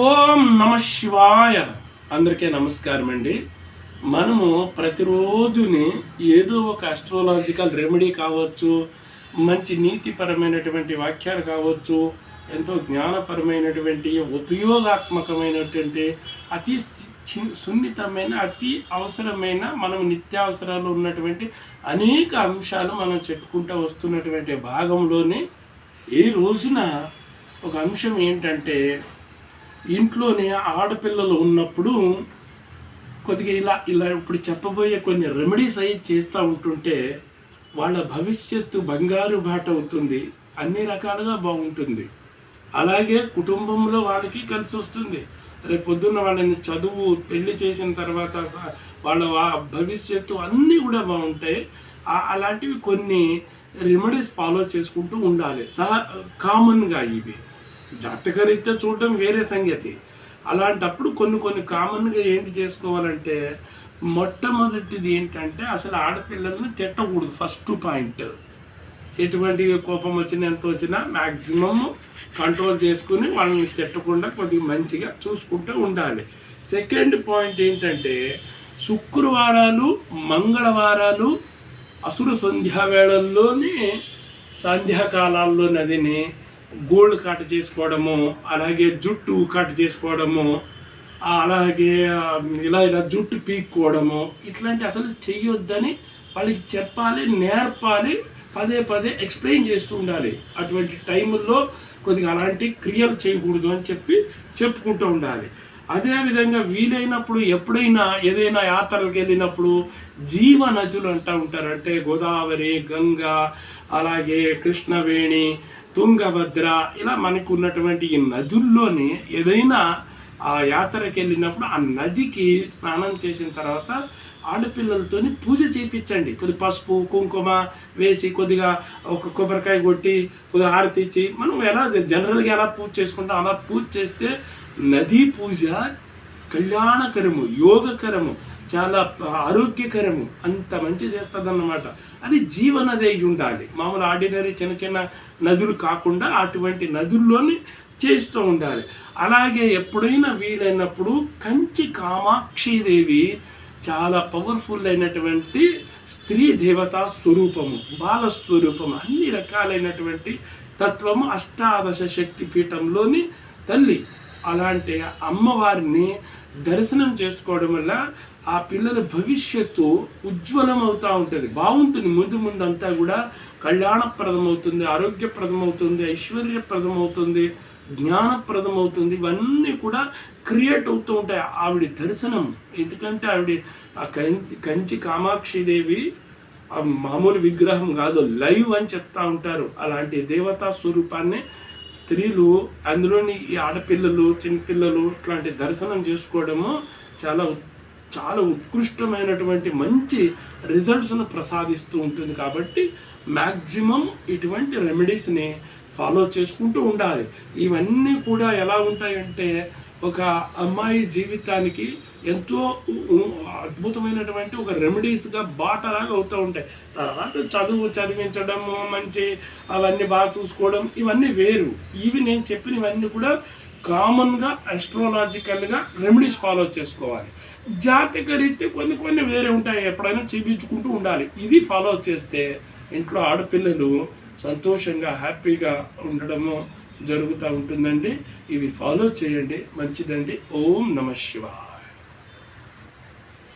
ఓం నమ శివాయ. అందరికీ నమస్కారం అండి. మనము ప్రతిరోజుని ఏదో ఒక అస్ట్రాలజికల్ రెమెడీ కావచ్చు మంచి నీతిపరమైనటువంటి వాక్యాలు కావచ్చు ఎంతో జ్ఞానపరమైనటువంటి ఉపయోగాత్మకమైనటువంటి అతి సున్నితమైన అతి అవసరమైన మనం నిత్యావసరాలు ఉన్నటువంటి అనేక అంశాలు మనం చెప్పుకుంటూ వస్తున్నటువంటి భాగంలోనే ఈ రోజున ఒక అంశం ఏంటంటే ఇంట్లోనే ఆడపిల్లలు ఉన్నప్పుడు కొద్దిగా ఇలా ఇలా ఇప్పుడు చెప్పబోయే కొన్ని రెమెడీస్ అయ్యి చేస్తూ ఉంటుంటే వాళ్ళ భవిష్యత్తు బంగారు బాట అవుతుంది. అన్ని రకాలుగా బాగుంటుంది. అలాగే కుటుంబంలో వాళ్ళకి కలిసి వస్తుంది. రేపు పొద్దున్న వాళ్ళని చదువు పెళ్ళి చేసిన తర్వాత స- వాళ్ళ భవిష్యత్తు అన్నీ కూడా బాగుంటాయి. అలాంటివి కొన్ని రెమెడీస్ ఫాలో చేసుకుంటూ ఉండాలి. సహా కామన్గా ఇవి. జాతకరీత్యా చూడటం వేరే సంగతి. అలాంటప్పుడు కొన్ని కొన్ని కామన్గా ఏంటి చేసుకోవాలంటే మొట్టమొదటిది ఏంటంటే అసలు ఆడపిల్లల్ని తిట్టకూడదు ఫస్ట్ పాయింట్. ఎటువంటి కోపం వచ్చినా ఎంత వచ్చినా మ్యాక్సిమం కంట్రోల్ చేసుకుని వాళ్ళని తిట్టకుండా కొద్దిగా మంచిగా చూసుకుంటూ ఉండాలి. సెకండ్ పాయింట్ ఏంటంటే శుక్రవారాలు మంగళవారాలు అసురు సంధ్యా సంధ్యాకాలాల్లోనదిని సంధ్యాకాలాల్లో నదిని గోల్డ్ కట్ చేసుకోవడము అలాగే జుట్టు కట్ చేసుకోవడము అలాగే ఇలా ఇలా జుట్టు పీక్కోవడము ఇట్లాంటి అసలు చెయ్యొద్దని వాళ్ళకి చెప్పాలి నేర్పాలి పదే పదే ఎక్స్ప్లెయిన్ చేస్తూ ఉండాలి. అటువంటి టైముల్లో కొద్దిగా అలాంటి క్రియలు చేయకూడదు అని చెప్పి చెప్పుకుంటూ ఉండాలి. అదేవిధంగా వీలైనప్పుడు ఎప్పుడైనా ఏదైనా యాత్రలకు వెళ్ళినప్పుడు జీవ నదులు అంటూ ఉంటారు అంటే గోదావరి గంగా అలాగే కృష్ణవేణి తుంగభద్ర ఇలా మనకు ఉన్నటువంటి ఈ నదుల్లోని ఏదైనా ఆ యాత్రకి వెళ్ళినప్పుడు ఆ నదికి స్నానం చేసిన తర్వాత ఆడపిల్లలతోని పూజ చేయించండి కొద్ది పసుపు కుంకుమ వేసి కొద్దిగా ఒక కొబ్బరికాయ కొట్టి కొద్దిగా హారతి ఇచ్చి మనం ఎలా జనరల్గా ఎలా పూజ చేసుకుంటాం అలా పూజ చేస్తే నదీ పూజ కళ్యాణకరము యోగకరము చాలా ఆరోగ్యకరము అంత మంచి చేస్తుంది అది జీవనది అయి ఉండాలి. మామూలు ఆర్డినరీ చిన్న చిన్న నదులు కాకుండా అటువంటి నదుల్లోని చేస్తూ ఉండాలి. అలాగే ఎప్పుడైనా వీలైనప్పుడు కంచి కామాక్షిదేవి చాలా పవర్ఫుల్ అయినటువంటి స్త్రీ దేవతా స్వరూపము బాల స్వరూపము అన్ని రకాలైనటువంటి తత్వము అష్టాదశ శక్తి పీఠంలోని తల్లి. అలాంటి అమ్మవారిని దర్శనం చేసుకోవడం వల్ల ఆ పిల్లల భవిష్యత్తు ఉజ్వలం అవుతూ ఉంటుంది. బాగుంటుంది. ముందు ముందు అంతా కూడా కళ్యాణప్రదం అవుతుంది ఆరోగ్యప్రదం అవుతుంది ఐశ్వర్యప్రదం అవుతుంది జ్ఞానప్రదం అవుతుంది ఇవన్నీ కూడా క్రియేట్ అవుతూ ఉంటాయి. ఆవిడ దర్శనం. ఎందుకంటే ఆవిడ ఆ కంచి కంచి కామాక్షిదేవి ఆ మామూలు విగ్రహం కాదు లైవ్ అని చెప్తా ఉంటారు. అలాంటి దేవతా స్వరూపాన్ని స్త్రీలు అందులోని ఈ ఆడపిల్లలు చిన్నపిల్లలు ఇట్లాంటి దర్శనం చేసుకోవడము చాలా ఉత్- చాలా ఉత్కృష్టమైనటువంటి మంచి రిజల్ట్స్ను ప్రసాదిస్తూ ఉంటుంది కాబట్టి మ్యాక్సిమం ఇటువంటి రెమెడీస్ని ఫాలో చేసుకుంటూ ఉండాలి. ఇవన్నీ కూడా ఎలా ఉంటాయంటే ఒక అమ్మాయి జీవితానికి ఎంతో అద్భుతమైనటువంటి ఒక రెమెడీస్గా బాటలాగా అవుతూ ఉంటాయి. తర్వాత చదువు చదివించడము మంచి అవన్నీ బాగా చూసుకోవడం ఇవన్నీ వేరు. ఇవి నేను చెప్పినవన్నీ కూడా కామన్గా అస్ట్రాలజికల్గా రెమెడీస్ ఫాలో చేసుకోవాలి. జాతక రీత్యా కొన్ని కొన్ని వేరే ఉంటాయి. ఎప్పుడైనా చూపించుకుంటూ ఉండాలి. ఇది ఫాలో చేస్తే ఇంట్లో ఆడపిల్లలు సంతోషంగా హ్యాపీగా ఉండడము జరుగుతూ ఉంటుందండి. ఇవి ఫాలో చేయండి. మంచిదండి. ఓం నమ శివాయ.